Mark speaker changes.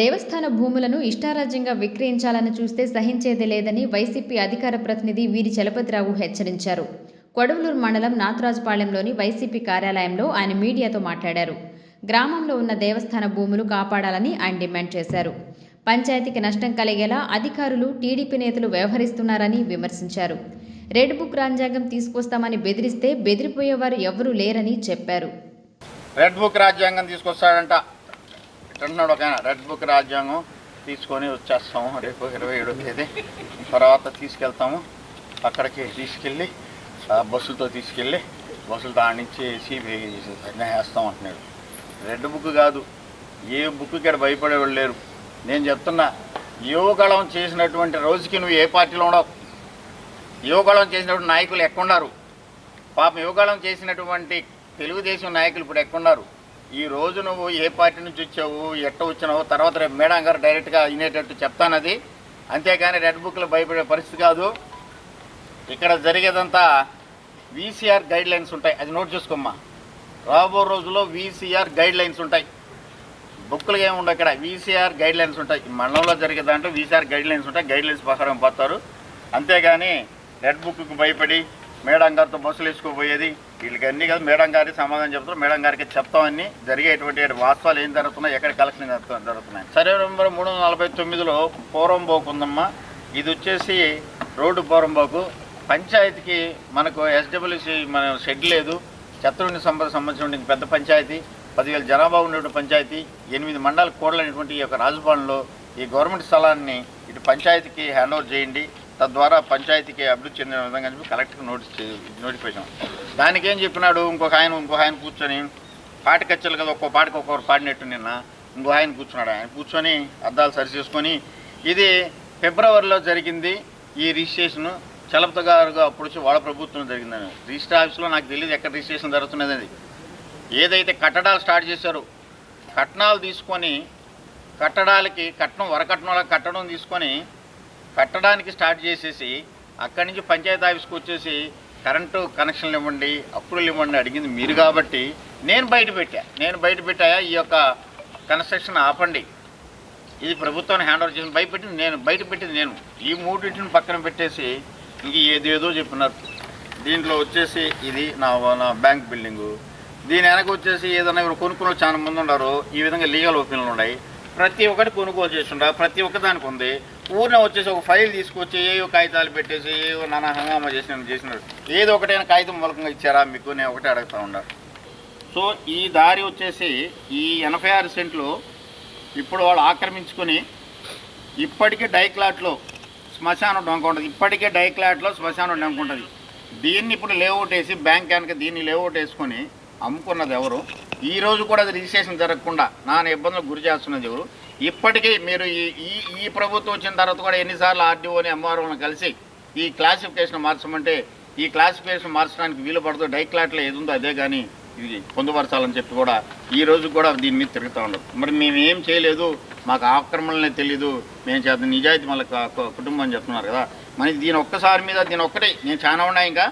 Speaker 1: దేవస్థాన భూములను ఇష్టారాజ్యంగా విక్రయించాలని చూస్తే సహించేది లేదని వైసీపీ అధికార ప్రతినిధి వీరి చలపతిరావు హెచ్చరించారు. కొడవలూరు మండలం నాథరాజుపాలెంలోని వైసీపీ కార్యాలయంలో ఆయన మీడియాతో మాట్లాడారు. గ్రామంలో ఉన్న దేవస్థాన భూములు కాపాడాలని ఆయన డిమాండ్ చేశారు. పంచాయతీకి నష్టం కలిగేలా అధికారులు టీడీపీ నేతలు వ్యవహరిస్తున్నారని విమర్శించారు. రెడ్ బుక్ రాజ్యాంగం తీసుకొస్తామని బెదిరిస్తే బెదిరిపోయేవారు ఎవరూ లేరని చెప్పారు.
Speaker 2: రెడ్ బుక్ రాజ్యాంగం తీసుకొస్తాడంట. అంటున్నాడు ఒక ఆయన రెడ్ బుక్ రాజ్యాంగం తీసుకొని వచ్చేస్తాము రేపు ఇరవై ఏడో తేదీ. తర్వాత తీసుకెళ్తాము అక్కడికి తీసుకెళ్ళి బస్సులతో తీసుకెళ్ళి బస్సులతో ఆడించి వేసి వేస్తాం అంటున్నాడు. రెడ్ బుక్ కాదు ఏ బుక్ ఇక్కడ భయపడేవాళ్ళు లేరు. నేను చెప్తున్నా యువకళం చేసినటువంటి రోజుకి నువ్వు ఏ పార్టీలో ఉండవు యువకళం చేసినటువంటి నాయకులు ఎక్కడున్నారు? పాపం యువకళం చేసినటువంటి తెలుగుదేశం నాయకులు ఇప్పుడు ఎక్కడున్నారు? ఈ రోజు నువ్వు ఏ పార్టీ నుంచి వచ్చావు ఎట్ట వచ్చినావు తర్వాత రేపు మేడం గారు డైరెక్ట్గా అయినేటట్టు చెప్తానది అంతేకాని రెడ్ బుక్లో భయపడే పరిస్థితి కాదు. ఇక్కడ జరిగేదంతా వీసీఆర్ గైడ్ లైన్స్ ఉంటాయి. అది నోట్ చేసుకోమ్మా. రాబో రోజుల్లో వీసీఆర్ గైడ్ లైన్స్ ఉంటాయి. బుక్లు ఏమి ఉండవు ఇక్కడ. వీసీఆర్ గైడ్ లైన్స్ ఉంటాయి. మండలంలో జరిగే దాంట్లో వీసీఆర్ గైడ్ లైన్స్ ఉంటాయి. గైడ్ లైన్స్ ప్రకారం పోతారు. అంతేగాని రెడ్ బుక్కు భయపడి మేడం గారితో బస్సులు వేసుకుపోయేది. వీళ్ళకి అన్ని కాదు మేడం గారికి సమాధానం చెప్తారు మేడం గారికి చెప్తామని జరిగేటువంటి వాస్తవాలు ఏం జరుగుతున్నాయి ఎక్కడ కలెక్షన్ జరుగుతున్నాయి. సర్వే నెంబర్ మూడు వందల నలభై తొమ్మిదిలో పూర్వం ఉందమ్మా. ఇది వచ్చేసి రోడ్డు పూర్వం బాకు పంచాయతీకి మనకు ఎస్డబ్ల్యూసి మన షెడ్ లేదు. చెత్తరుని సంపద సంబంధించిన పెద్ద పంచాయతీ. పదివేల జనాభా ఉన్నటువంటి పంచాయతీ. ఎనిమిది మండల కోడలైనటువంటి ఈ యొక్క రాజభవన్లో ఈ గవర్నమెంట్ స్థలాన్ని ఇటు పంచాయతీకి హ్యాండ్ ఓవర్ చేయండి. తద్వారా పంచాయతీకి అభివృద్ధి చెందిన విధంగా చెప్పి కలెక్టర్కి నోటీస్ నోటిఫికేషన్ దానికి ఏం చెప్పినాడు? ఇంకొక ఆయన ఇంకొక ఆయన కూర్చొని పాట కచ్చలు కదా ఒక్కో పాటకి ఒక్కొక్కరు పాడినట్టు నిన్న. ఇంకో ఆయన కూర్చున్నాడు. ఆయన కూర్చొని అద్దాలు సరి చేసుకొని ఇది ఫిబ్రవరిలో జరిగింది ఈ రిజిస్ట్రేషన్ చలపత గారు అప్పుడు వచ్చి వాళ్ళ ప్రభుత్వం జరిగిందని. రిజిస్టర్ ఆఫీస్లో నాకు తెలియదు ఎక్కడ రిజిస్ట్రేషన్ జరుగుతున్నది అది ఏదైతే కట్టడాలు స్టార్ట్ చేశారో కట్నాలు తీసుకొని కట్టడాలకి కట్నం వరకట్నంలో కట్టడం తీసుకొని పెట్టడానికి స్టార్ట్ చేసేసి అక్కడి నుంచి పంచాయతీ ఆఫీస్కి వచ్చేసి కరెంటు కనెక్షన్లు ఇవ్వండి అప్పులు ఇవ్వండి అడిగింది మీరు కాబట్టి నేను బయట పెట్టా. నేను బయట పెట్టాయా? ఈ యొక్క కన్స్ట్రక్షన్ ఆపండి. ఇది ప్రభుత్వాన్ని హ్యాండ్ ఓవర్ చేసిన భయపెట్టి నేను బయట పెట్టింది నేను. ఈ మూడింటిని పక్కన పెట్టేసి ఇంక ఏదేదో చెప్పినారు. దీంట్లో వచ్చేసి ఇది నా నా బ్యాంక్ బిల్డింగు. దీని వెనక వచ్చేసి ఏదైనా ఇవి కొనుక్కున్న చాలా మంది ఉన్నారు ఈ విధంగా లీగల్ ఒపీనియన్లు ఉన్నాయి. ప్రతి ఒక్కటి కొనుగోలు చేస్తుండ్రు. ప్రతి ఒక్క దానికి ఉంది. ఊరినే వచ్చేసి ఒక ఫైల్ తీసుకొచ్చి ఏవో కాగితాలు పెట్టేసి ఏవో నానా హంగామా చేసిన చేసినారు ఏదో ఒకటైనా కాగితం మూలకంగా ఇచ్చారా మీకు? నేను ఒకటే అడుగుతా ఉన్నారు సో ఈ దారి వచ్చేసి ఈ ఎనభై ఆరు సెంట్లు ఇప్పుడు వాళ్ళు ఆక్రమించుకొని ఇప్పటికే డైక్లాట్లో శ్మశానం డొంక ఉంటుంది. ఇప్పటికే డైక్లాట్లో శ్మశానం డొంక ఉంటుంది. దీన్ని ఇప్పుడు లేఅవుట్ వేసి బ్యాంక్ కనుక దీన్ని లేఅవుట్ వేసుకొని అమ్ముకున్నది ఎవరు? ఈ రోజు కూడా అది రిజిస్ట్రేషన్ జరగకుండా నాన్న ఇబ్బందులకు గురి చేస్తున్నది ఎవరు? ఇప్పటికీ మీరు ఈ ఈ ఈ ప్రభుత్వం వచ్చిన తర్వాత కూడా ఎన్నిసార్లు ఆర్డీఓని ఎంఆర్ఓని కలిసి ఈ క్లాసిఫికేషన్ మార్చమంటే ఈ క్లాసిఫికేషన్ మార్చడానికి వీలు పడుతూ డైక్లాట్లో ఏది ఉందో అదే కానీ ఇది పొందుపరచాలని చెప్పి కూడా ఈ రోజు కూడా దీని మీద తిరుగుతూ ఉండదు మరి మేము ఏం చేయలేదు మాకు ఆక్రమణలే తెలీదు మేము చేద్దాం నిజాయితీ మళ్ళీ కుటుంబం చెప్తున్నారు కదా. మరి దీని ఒక్కసారి మీద దీని ఒక్కటే నేను చాలా ఉన్నాయి ఇంకా.